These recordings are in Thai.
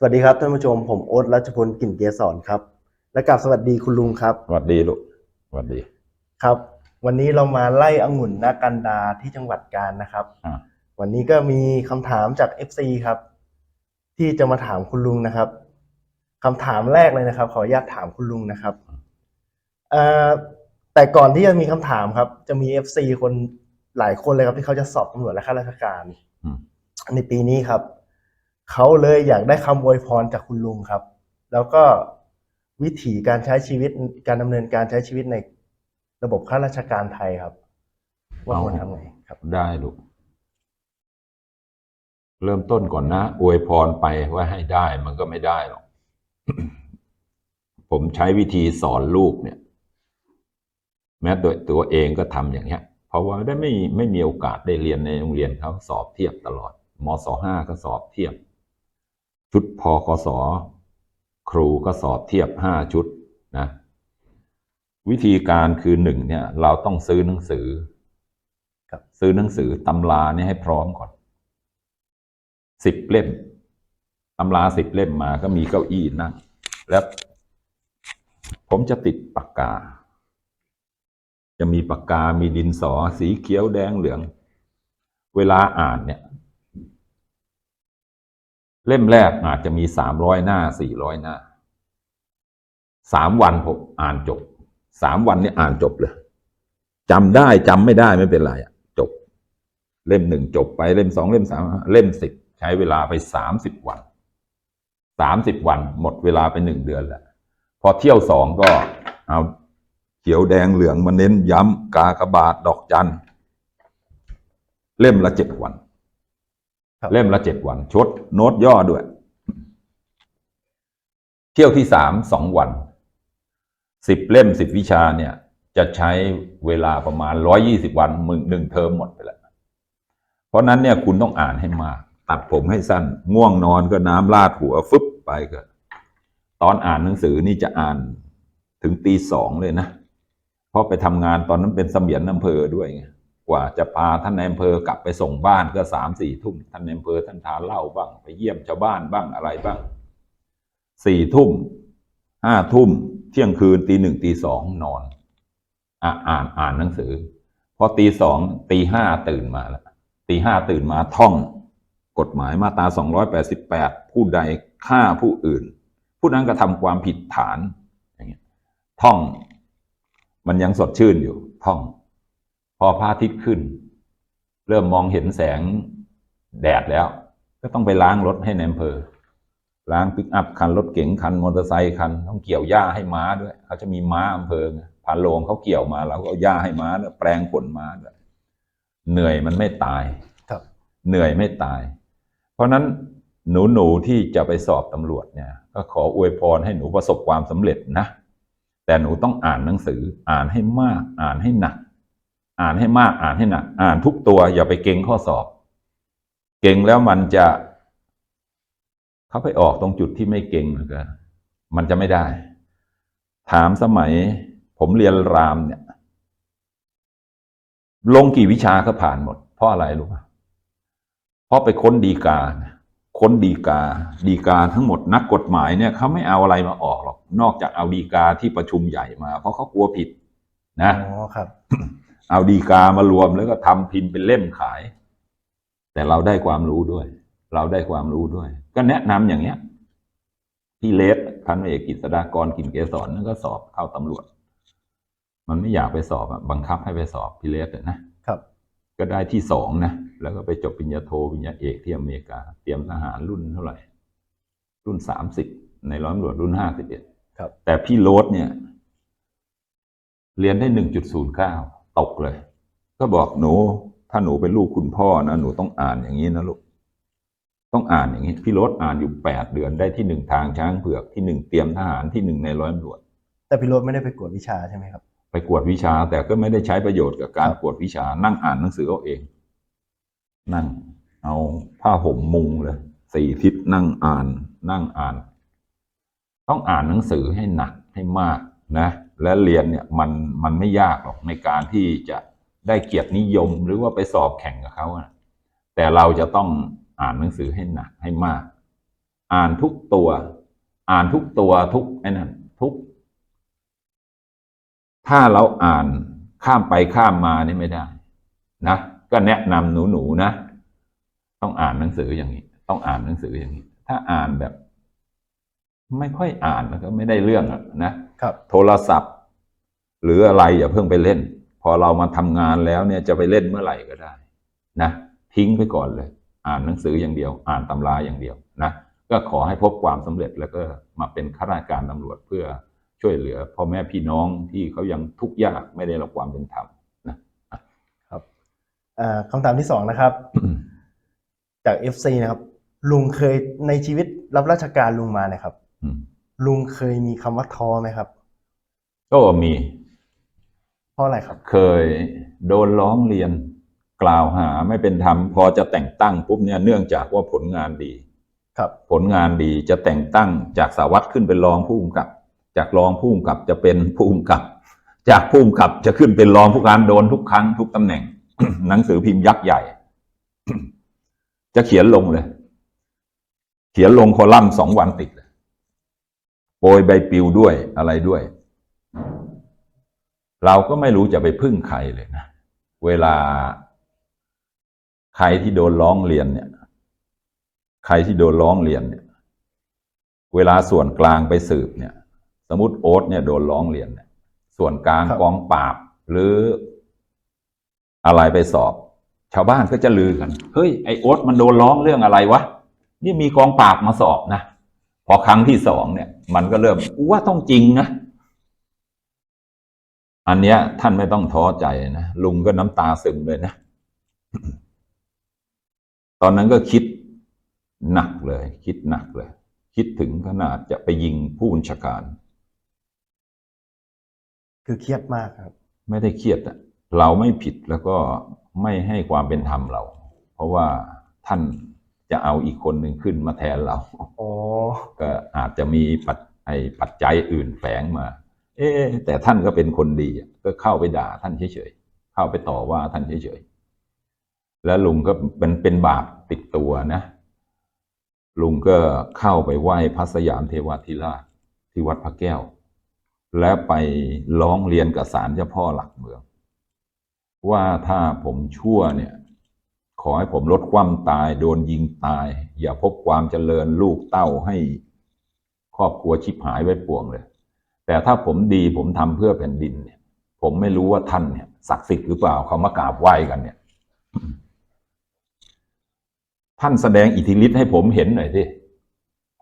สวัสดีครับท่านผู้ชมผมโอ๊ตรัชพลกลิ่นเกษรครับ และกลับสวัสดีคุณลุงครับ สวัสดีลูกสวัสดีครับ วันนี้เรามาไล่องุ่นนากันดาที่จังหวัดกาญนะครับ อ่าวันนี้ก็มีคำถามจาก FC ครับ ที่จะมาถามคุณลุงนะครับคำถามแรกเลยนะครับ ขออนุญาตถามคุณลุงนะครับเอ่อแต่ก่อนที่จะมีคำถามครับ จะมี FC คนหลายคนเลยครับที่เขาจะสอบตำรวจและข้าราชการ อืมในปีนี้ครับ เขาเลยอยากได้คำอวยพรจากคุณลุงครับ แล้วก็วิถีการใช้ชีวิตการดำเนินการใช้ชีวิตในระบบข้าราชการไทยครับ ว่าควรทำไงครับ ได้ลูก เริ่มต้นก่อนนะ อวยพรไปว่าให้ได้มันก็ไม่ได้หรอก ผมใช้วิธีสอนลูกเนี่ย แม้ตัวตัวเองก็ทำอย่างเงี้ย เพราะว่าได้ไม่ไม่มีโอกาสได้เรียนในโรงเรียนเขาสอบเทียบตลอดมศห้าก็สอบเทียบ ชุดพกสครูก็สอบเทียบห้าชุดนะวิธีการคือหนึ่งเนี่ย เราต้องซื้อหนังสือซื้อหนังสือตำราเนี่ยให้พร้อมก่อนสิบเล่มตำราสิบเล่มมาก็มีเก้าอี้นั่งแล้วผมจะติดปากกา จะมีปากกา มีดินสอ สีเขียวแดงเหลือง เวลาอ่านเนี่ย เล่มแรกอาจจะมีสามร้อยหน้าสี่ร้อยหน้าสามวันผมอ่านจบสามวันนี้อ่านจบเลยจำได้จำไม่ได้ไม่เป็นไรจบ เล่มหนึ่งจบไปเล่มสองเล่มสามเล่มสิบใช้เวลาไปสามสิบวันสามสิบวัน หมดเวลาไปหนึ่งเดือนแล้วพอเที่ยวสองก็เอาเขียวแดงเหลืองมาเน้นย้ำกากบาทดอกจันเล่มละเจ็ดวัน เล่มละเจ็ดวันชดโน้ตย่อด้วย เที่ยวที่สามสองวันสิบเล่มสิบวิชาเนี่ย จะใช้เวลาประมาณร้อยี่สิบวันมึงหนึ่งเทอมหมดไปแล้ว เพราะนั้นเนี่ยคุณต้องอ่านให้มาก ตัดผมให้สั้น ง่วงนอนก็น้ำลาดหัวฟึบไปก็ตอนอ่านหนังสือนี่จะอ่านถึงตีสองเลยนะ เพราะไปทำงานตอนนั้นเป็นเสมียนอำเภอด้วยไง กว่าจะพาท่านนายอำเภอกลับไปส่งบ้านก็สามสี่ทุ่มท่านนายอำเภอท่านทานเหล้าบ้าง ไปเยี่ยมชาวบ้านบ้างอะไรบ้างสี่ทุ่มห้าทุ่ม เที่ยงคืนตีหนึ่งตีสองนอนอะอ่านอ่านหนังสือ พอตีสองตีห้าตื่นมาแล้วตีห้าตื่นมาท่อง กฎหมายมาตราสองร้อยแปดสิบแปดผู้ใดฆ่าผู้อื่น ผู้นั้นกระทำความผิดฐานอย่างเงี้ยท่อง มันยังสดชื่นอยู่ท่อง พอพระอาทิตย์ขึ้น เริ่มมองเห็นแสงแดดแล้ว ก็ต้องไปล้างรถให้ในอำเภอ ล้างปิกอัพคันรถเก๋งคันมอเตอร์ไซค์คัน ต้องเกี่ยวหญ้าให้ม้าด้วย เขาจะมีม้าอำเภอไงผ่านโรงเขาเกี่ยวมาเราก็เอาหญ้าให้ม้าด้วยแปลงขนม้าด้วยเหนื่อยมันไม่ตายครับเหนื่อยไม่ตาย เพราะฉะนั้นหนูหนูๆที่จะไปสอบตำรวจเนี่ยก็ขออวยพรให้หนูประสบความสำเร็จนะ แต่หนูต้องอ่านหนังสืออ่านให้มากอ่านให้หนัก อ่านให้มากอ่านให้หนักอ่านทุกตัวอย่าไปเก่งข้อสอบ เก่งแล้วมันจะ เขาไปออกตรงจุดที่ไม่เก่งแล้วก็มันจะไม่ได้ ถามสมัย ผมเรียนรามเนี่ย ลงกี่วิชาก็ผ่านหมด เพราะอะไรรู้ป่ะเพราะไปค้นดีกา ค้นดีกา ดีกาทั้งหมดนักกฎหมายเนี่ยเขาไม่เอาอะไรมาออกหรอก นอกจากเอาดีกาที่ประชุมใหญ่มา เพราะเขากลัวผิด นะอ๋อครับ เอาดีกามารวมแล้วก็ทำพิมพ์เป็นเล่มขาย แต่เราได้ความรู้ด้วย เราได้ความรู้ด้วย ก็แนะนำอย่างเงี้ยพี่เลสพันเอกกิษดากรกินเกสรนั่นก็สอบเข้าตำรวจ มันไม่อยากไปสอบอะบังคับให้ไปสอบพี่เลสอะนะครับ ก็ได้ที่สองนะแล้วก็ไปจบปริญญาโทปริญญาเอกที่อเมริกา เตรียมทหารรุ่นเท่าไหร่ รุ่นสามสิบในร้อยตำรวจรุ่นห้าสิบเอ็ดครับแต่พี่โรสเนี่ย เรียนได้หนึ่งจุดศูนย์เก้า ตกเลย ก็บอกหนู ถ้าหนูเป็นลูกคุณพ่อนะหนูต้องอ่านอย่างนี้นะลูกต้องอ่านอย่างนี้พี่โรสอ่านอยู่แปดเดือนได้ที่หนึ่งทางช้างเผือกที่หนึ่งเตรียมทหารที่หนึ่งในร้อยตำรวจแต่พี่โรถไม่ได้ไปกวดวิชาใช่ไหมครับ ไปกวดวิชาแต่ก็ไม่ได้ใช้ประโยชน์กับการครับกวดวิชา นั่งอ่านหนังสือเอาเอง นั่ง เอาผ้าห่มมุงเลยสี่ทิศนั่งอ่าน นั่งอ่าน ต้องอ่านหนังสือให้หนักให้มากนะ และเรียนเนี่ยมันมันไม่ยากหรอกในการที่จะได้เกียรตินิยมหรือว่าไปสอบแข่งกับเขาแต่เราจะต้องอ่านหนังสือให้หนักให้มาก อ่านทุกตัว อ่านทุกตัวทุกไอ้นั่นทุก ถ้าเราอ่านข้ามไปข้ามมานี่ไม่ได้ นะก็แนะนำหนูๆนะ ต้องอ่านหนังสืออย่างนี้ ต้องอ่านหนังสืออย่างนี้ ถ้าอ่านแบบ ไม่ค่อยอ่านมันก็ไม่ได้เรื่องอะนะ โทรศัพท์ หรืออะไรอย่าเพิ่งไปเล่น พอเรามาทำงานแล้วเนี่ยจะไปเล่นเมื่อไหร่ก็ได้นะทิ้งไปก่อนเลย อ่านหนังสืออย่างเดียว อ่านตำราอย่างเดียวนะก็ขอให้พบความสำเร็จแล้วก็มาเป็นข้าราชการตำรวจเพื่อช่วยเหลือพ่อแม่พี่น้องที่เขายังทุกข์ยากไม่ได้รับความเป็นธรรมนะอ่าคำถามที่สองนะครับ จาก FC นะครับ ลุงเคยในชีวิตรับราชการลุงมาเนี่ยครับอืม ลุงเคยมีคำว่าท้อไหมครับก็มีเพราะอะไรครับ เคยโดนร้องเรียนกล่าวหาไม่เป็นธรรมพอจะแต่งตั้งปุ๊บเนี่ยเนื่องจากว่าผลงานดี ครับ ผลงานดีจะแต่งตั้งจากสารวัตรขึ้นเป็นรองผู้กำกับ จากรองผู้กำกับจะเป็นผู้กำกับ จากผู้กำกับจะขึ้นเป็นรองผู้การโดนทุกครั้งทุกตำแหน่ง หนังสือพิมพ์ยักษ์ใหญ่ จะเขียนลงเลย เขียนลงคอลัมน์สองวันติดเลย โปรยใบปลิวด้วยอะไรด้วย เราก็ไม่รู้จะไปพึ่งใครเลยนะ เวลา ใครที่โดนร้องเรียนเนี่ย ใครที่โดนร้องเรียนเนี่ย เวลาส่วนกลางไปสืบเนี่ย สมมติโอ๊ตเนี่ยโดนร้องเรียนเนี่ย ส่วนกลางกองปราบหรืออะไรไปสอบ ชาวบ้านก็จะลือกัน เฮ้ยไอโอ๊ตมันโดนร้องเรื่องอะไรวะ นี่มีกองปราบมาสอบนะ พอครั้งที่สองเนี่ย มันก็เริ่มกูว่าต้องจริงนะอันเนี้ย ท่านไม่ต้องท้อใจนะลุงก็น้ำตาซึมเลยนะ ตอนนั้นก็คิดหนักเลย คิดหนักเลย คิดถึงขนาดจะไปยิงผู้บัญชาการ คือเครียดมากครับ ไม่ได้เครียดอะเราไม่ผิดแล้วก็ไม่ให้ความเป็นธรรมเรา เพราะว่าท่าน จะเอาอีกคนหนึ่งขึ้นมาแทนเราโอ้ก็อาจจะมีปัจไอปัจจัยอื่นแฝงมา เอ๊ะแต่ท่านก็เป็นคนดีอะก็เข้าไปด่าท่านเฉยๆเข้าไปต่อว่าท่านเฉยๆแล้วลุงก็เป็นเป็นบาปติดตัวนะ ลุงก็เข้าไปไหว้พระสยามเทวาธิราชที่วัดพระแก้ว แล้วไปร้องเรียนกับศาลเจ้าพ่อหลักเมือง ว่าถ้าผมชั่วเนี่ย ขอให้ผมลดความตายโดนยิงตาย อย่าพบความเจริญลูกเต้าให้ครอบครัวชิบหายไว้ป่วงเลย แต่ถ้าผมดีผมทำเพื่อแผ่นดินเนี่ย ผมไม่รู้ว่าท่านเนี่ยศักดิ์สิทธิ์หรือเปล่าเขามากราบไหว้กันเนี่ย ท่านแสดงอิทธิฤทธิ์ให้ผมเห็นหน่อยสิ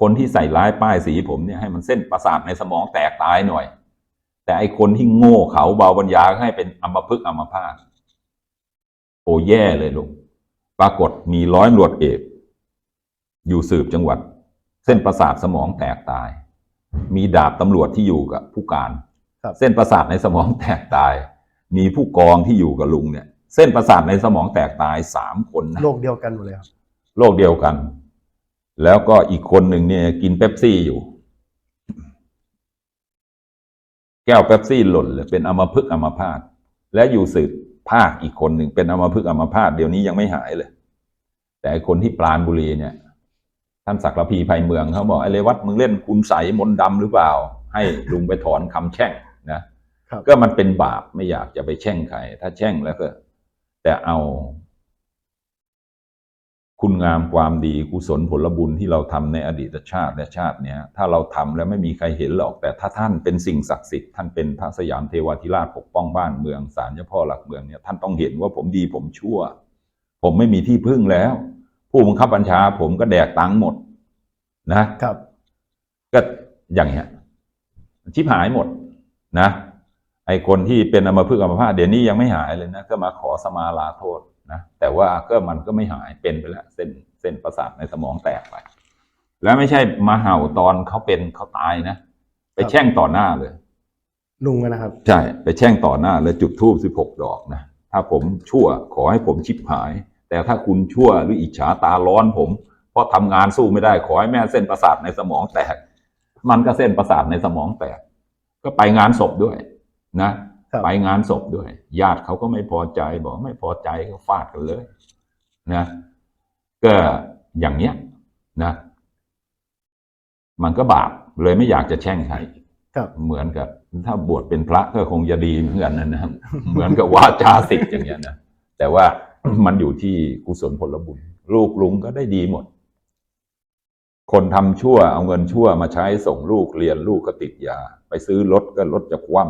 คนที่ใส่ร้ายป้ายสีผมเนี่ยให้มันเส้นประสาทในสมองแตกตายหน่อย แต่ไอคนที่โง่เขาเบาปัญญาให้เป็นอัมพฤกษ์อัมพาตโอ้แย่เลยลูก ปรากฏมีร้อยตำรวจเอก อยู่สืบจังหวัด เส้นประสาทสมองแตกตาย มีดาบตำรวจที่อยู่กับผู้การครับเส้นประสาทในสมองแตกตาย มีผู้กองที่อยู่กับลุงเนี่ย เส้นประสาทในสมองแตกตายสามคนนะโลกเดียวกันหมดเลยครับโรคเดียวกัน แล้วก็อีกคนหนึ่งเนี่ยกินเป๊ปซี่อยู่ แก้วเป๊ปซี่หล่นเลยเป็นอัมพฤกษ์อัมพาตและอยู่สืบภาคอีกคนหนึ่งเป็นอัมพฤกษ์อัมพาตเดี๋ยวนี้ยังไม่หายเลย แต่ไอ้คนที่ปราณบุรีเนี่ย ท่านศักดิ์ระพีภัยเมืองเขาบอกไอ้เลวัตมึงเล่นคุณใสยมนต์ดำหรือเปล่า ให้ลุงไปถอนคำแช่งนะครับก็มันเป็นบาปไม่อยากจะไปแช่งใครถ้าแช่งแล้วก็ แต่เอา คุณงามความดีกุศลผลบุญที่เราทำในอดีตชาติและชาติเนี้ยถ้าเราทำแล้วไม่มีใครเห็นหรอก แต่ถ้าท่านเป็นสิ่งศักดิ์สิทธิ์ท่านเป็นพระสยามเทวาธิราชปกป้องบ้านเมืองศาลเจ้าพ่อหลักเมืองเนี่ยท่านต้องเห็นว่าผมดีผมชั่ว ผมไม่มีที่พึ่งแล้ว ผู้บังคับบัญชา ผมก็แดกตังค์หมด นะครับ ก็อย่างเงี้ยชิบหายหมดนะ ไอคนที่เป็นอัมพฤกษ์อัมพาตเดี๋ยวนี้ยังไม่หายเลยนะ ก็มาขอสมาลาโทษนะแต่ว่าก็มันก็ไม่หายเป็นไปแล้วเส้นเส้นประสาทในสมองแตกไป แล้วไม่ใช่มาเห่าตอนเขาเป็นเขาตายนะไปแช่งต่อหน้าเลยลุงนะครับ ใช่ ไปแช่งต่อหน้าเลยจุดทูบสิบหกดอกนะ ถ้าผมชั่วขอให้ผมชิบหาย แต่ถ้าคุณชั่วหรืออิจฉาตาร้อนผม เพราะทำงานสู้ไม่ได้ขอให้แม่เส้นประสาทในสมองแตก มันก็เส้นประสาทในสมองแตก ก็ไปงานศพด้วยนะครับไปงานศพด้วย ญาติเขาก็ไม่พอใจบอกไม่พอใจก็ฟาดกันเลยนะก็อย่างเนี้ยนะมันก็บาปเลยไม่อยากจะแช่งใครครับเหมือนกับ ถ้าบวชเป็นพระก็คงจะดีเหมือนกันนะครับเหมือนกับว่าจาสิทธิ์อย่างเงี้ยนะแต่ว่า มันอยู่ที่กุศลผลบุญ ลูกลุงก็ได้ดีหมด คนทำชั่วเอาเงินชั่วมาใช้ส่งลูกเรียนลูกก็ติดยา ไปซื้อรถก็รถจะคว่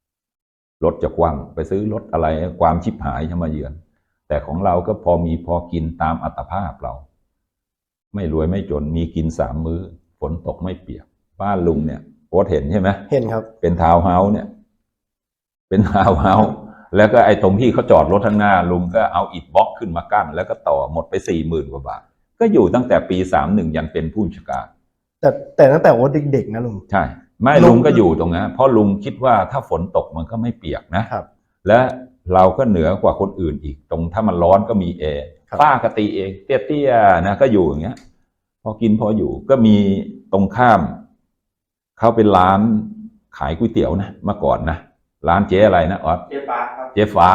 ำรถจะคว่ำไปซื้อรถอะไรความชิบหายจะมาเยือน แต่ของเราก็พอมีพอกินตามอัตภาพเรา ไม่รวยไม่จนมีกินสามมื้อฝนตกไม่เปียกบ้านลุงเนี่ยโอ๊ตเห็นใช่ไหมเห็นครับ เป็นทาวน์เฮาส์เนี่ย เป็นทาวน์เฮาส์ แล้วก็ไอ้ตรงที่เขาจอดรถข้างหน้าลุงก็เอาอิฐบล็อกขึ้นมากั้น แล้วก็ต่อหมดไปสี่หมื่นกว่าบาท ก็อยู่ตั้งแต่ปีสามหนึ่งยันเป็นผู้บัญชาการ แต่แต่ตั้งแต่โอ๊ตเด็กๆนะลุง ใช่ ไม่ลุงลุงก็อยู่ตรงนั้นเพราะลุงคิดว่าถ้าฝนตกมันก็ไม่เปียกนะครับ และเราก็เหนือกว่าคนอื่นอีกตรงถ้ามันร้อนก็มีแอร์ครับป้ากติเองเตี้ยๆนะก็อยู่อย่างเงี้ย พอกินพออยู่ก็มีตรงข้ามเขาเป็นร้านขายก๋วยเตี๋ยวนะเมื่อก่อนนะ ร้านเจ๊อะไรนะออสเจ๊ฟ้าครับเจ๊ฟ้า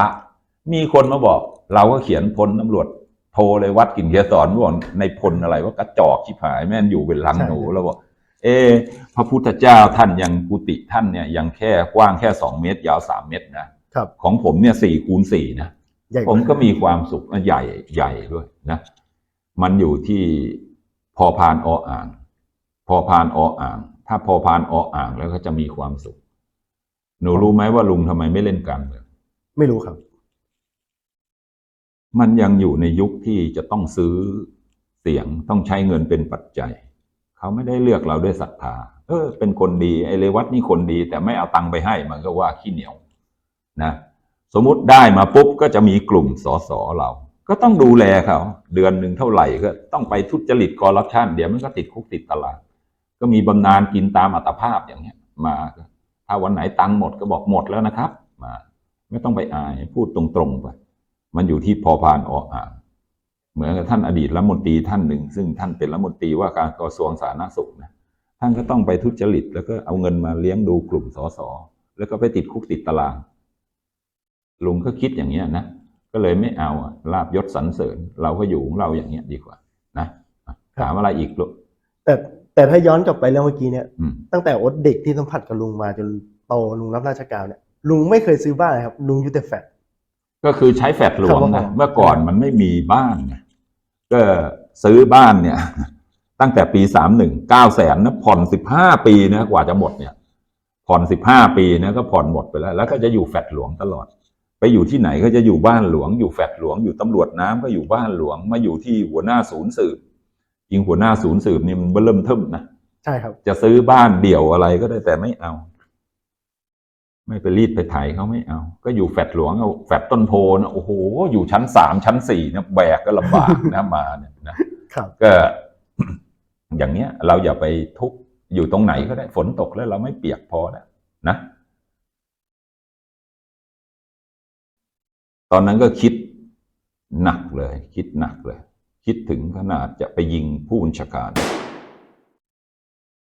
มีคนมาบอก เราก็เขียนพลตำรวจโทรเลยวัดกินเกียรสอนบอกในพลอะไรว่ากระจอกชิบหายแม่นอยู่เป็นหลังใช่หนูแล้วบอกเอะพระพุทธเจ้าท่านยังกุฏิท่านเนี่ยยังแค่กว้างแค่สองเมตร ยาวสามเมตรนะครับ ของผมเนี่ยสี่คูณสี่นะใหญ่ผมก็มีความสุขนะใหญ่ใหญ่ด้วยนะ มันอยู่ที่พอพานออ่าง พอพานออ่าง ถ้าพอพานออ่างแล้วก็จะมีความสุข หนูรู้ไหมว่าลุงทำไมไม่เล่นการเมืองไม่รู้ครับ มันยังอยู่ในยุคที่จะต้องซื้อเสียงต้องใช้เงินเป็นปัจจัย เขาไม่ได้เลือกเราด้วยศรัทธาเออเป็นคนดีไอเลวัตนี่คนดี แต่ไม่เอาตังค์ไปให้มันก็ว่าขี้เหนียวนะสมมุติได้มาปุ๊บก็จะมีกลุ่มสสเรา ก็ต้องดูแลเขา เดือนหนึ่งเท่าไหร่ก็ต้องไปทุจริตคอร์รัปชันเดี๋ยวมันก็ติดคุกติดตารางก็มีบำนาญกินตามอัตภาพอย่างเงี้ย มาก็ ถ้าวันไหนตังค์หมดก็บอกหมดแล้วนะครับมาไม่ต้องไปอายพูดตรงๆไปมันอยู่ที่พอพานออ่างเหมือนกับท่านอดีตรัฐมนตรีท่านหนึ่ง ซึ่งท่านเป็นรัฐมนตรีว่าการกระทรวงสาธารณสุขนะท่านก็ต้องไปทุจริต แล้วก็เอาเงินมาเลี้ยงดูกลุ่มสสแล้วก็ไปติดคุกติดตารางลุงก็คิดอย่างเงี้ยนะก็เลยไม่เอาอะลาบยศสรรเสริญ เราก็อยู่ของเราอย่างเงี้ยดีกว่านะอะถามอะไรอีกลูกแต่ แต่ถ้าย้อนกลับไปเรื่องเมื่อกี้เนี่ย อืม ตั้งแต่โอ๊ตเด็กที่สัมผัสกับลุงมาจนโตลุงรับราชการเนี่ย ลุงไม่เคยซื้อบ้านเลยครับ ลุงอยู่แต่แฟลต ก็คือใช้แฟลตหลวงครับผนะมเมื่อก่อนมันไม่มีบ้านไงก็ซื้อบ้านเนี่ย ตั้งแต่ปีสามหนึ่งเก้าแสนนะผ่อนสิบห้าปีนะกว่าจะหมดเนี่ย ผ่อนสิบห้าปีนะก็ผ่อนหมดไปแล้ว แล้วก็จะอยู่แฟลตหลวงตลอด ไปอยู่ที่ไหนก็จะอยู่บ้านหลวง อยู่แฟลตหลวงอยู่ตำรวจน้ำก็อยู่บ้านหลวงมาอยู่ที่หัวหน้าศูนย์สืบ ยิงหัวหน้าศูนย์สืบนี่มันเริ่มเทิมนะใช่ครับ จะซื้อบ้านเดี่ยวอะไรก็ได้แต่ไม่เอา ไม่ไปรีดไปไถเขาไม่เอา ก็อยู่แฟดหลวงเอาแฟดต้นโพนะโอ้โห อยู่ชั้นสามชั้นสี่นะแบกก็ลำบากนะมาเนี่ยนะครับก็อย่างเนี้ย เราอย่าไปทุกข์อยู่ตรงไหนก็ได้ฝนตกแล้วเราไม่เปียกพอแล้วนะ ตอนนั้นก็คิดหนักเลย คิดหนักเลย คิดถึงขนาดจะไปยิงผู้บัญชาการ